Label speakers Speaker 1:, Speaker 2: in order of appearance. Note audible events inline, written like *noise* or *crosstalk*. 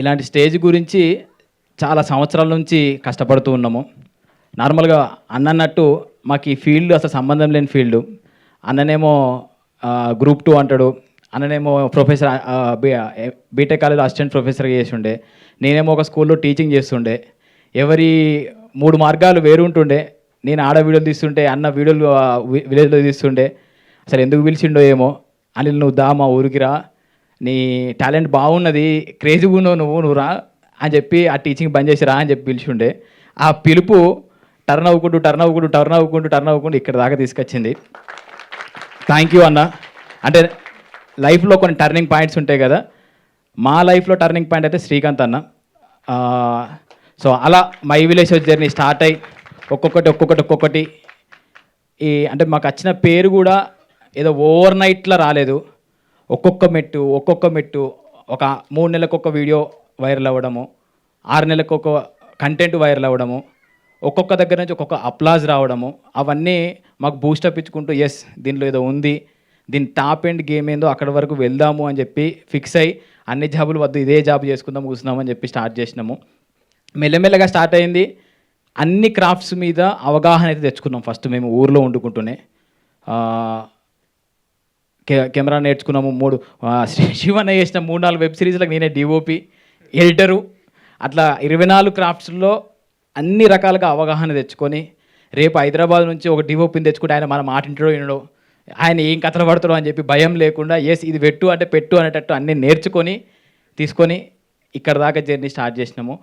Speaker 1: ఇలాంటి స్టేజ్ గురించి చాలా సంవత్సరాల నుంచి కష్టపడుతూ ఉన్నాము. నార్మల్గా అన్నట్టు మాకు ఈ ఫీల్డ్ అసలు సంబంధం లేని ఫీల్డ్. అన్ననేమో గ్రూప్ టూ అంటాడు. అన్ననేమో ప్రొఫెసర్ బీటెక్ కాలేజ్ అసిస్టెంట్ ప్రొఫెసర్గా చేసి ఉండే నేనేమో ఒక స్కూల్లో టీచింగ్ చేస్తుండే. ఎవరి మూడు మార్గాలు వేరు ఉంటుండే. నేను ఆడ వీడియోలు తీస్తుంటే అన్న వీడియోలు విలేజ్లో తీస్తుండే. అసలు ఎందుకు పిలిచిండో ఏమో. అనిల్ నువ్వు దా మా ఊరికి రా. నీ టాలెంట్ బాగున్నది క్రేజీగా ఉన్నావు నువ్వు నువ్వు రా అని చెప్పి ఆ టీచింగ్ బంద్ చేసి రా అని చెప్పి పిలిచిండే. ఆ పిలుపు టర్న్ అవ్వకుంటూ టర్న్ అవ్వకుంటూ టర్న్ అవ్వకుంటూ టర్న్ అవ్వుకుంటూ ఇక్కడ దాకా తీసుకొచ్చింది. థ్యాంక్ యూ అన్న. అంటే లైఫ్లో కొన్ని టర్నింగ్ పాయింట్స్ ఉంటాయి కదా. మా లైఫ్లో టర్నింగ్ పాయింట్ అయితే శ్రీకాంత్ అన్న. సో అలా మై విలేజ్ జర్నీ స్టార్ట్ అయ్యి ఒక్కొక్కటి ఒక్కొక్కటి ఒక్కొక్కటి. ఈ అంటే మాకు వచ్చిన పేరు కూడా ఏదో ఓవర్ నైట్లో రాలేదు. ఒక్కొక్క మెట్టు ఒక్కొక్క మెట్టు ఒక మూడు నెలలకు ఒక వీడియో వైరల్ అవ్వడము ఆరు నెలలకు ఒక కంటెంట్ వైరల్ అవ్వడము ఒక్కొక్క దగ్గర నుంచి ఒక్కొక్క అప్లాజ్ రావడము అవన్నీ మాకు బూస్ట్ అప్పించుకుంటూ ఎస్ దీనిలో ఏదో ఉంది దీని టాప్ ఎండ్ గేమ్ ఏందో అక్కడ వరకు వెళ్దాము అని చెప్పి ఫిక్స్ అయ్యి అన్ని జాబులు వద్దు ఇదే జాబ్ చేసుకుందాం కూర్చున్నాం అని చెప్పి స్టార్ట్ చేసినాము. మెల్లమెల్లగా స్టార్ట్ అయింది. అన్ని క్రాఫ్ట్స్ మీద అవగాహన అయితే తెచ్చుకున్నాం ఫస్ట్ మేము ఊర్లో వండుకుంటూనే. కెమెరా నేర్చుకున్నాము మూడు *laughs* శివన్న చేసిన మూడు నాలుగు వెబ్ సిరీస్లకు నేనే డిఓపి ఎడిటరు. అట్లా ఇరవై నాలుగు క్రాఫ్ట్స్లో అన్ని రకాలుగా అవగాహన తెచ్చుకొని రేపు హైదరాబాద్ నుంచి ఒక డిఓపిని తెచ్చుకుంటే ఆయన మన మాట ఇంటడో వినడో. ఆయన ఏం కథలు పడతాడో అని చెప్పి భయం లేకుండా ఎస్ ఇది పెట్టు అంటే పెట్టు అనేటట్టు అన్నీ నేర్చుకొని తీసుకొని ఇక్కడ దాకా జర్నీ స్టార్ట్ చేసినాము.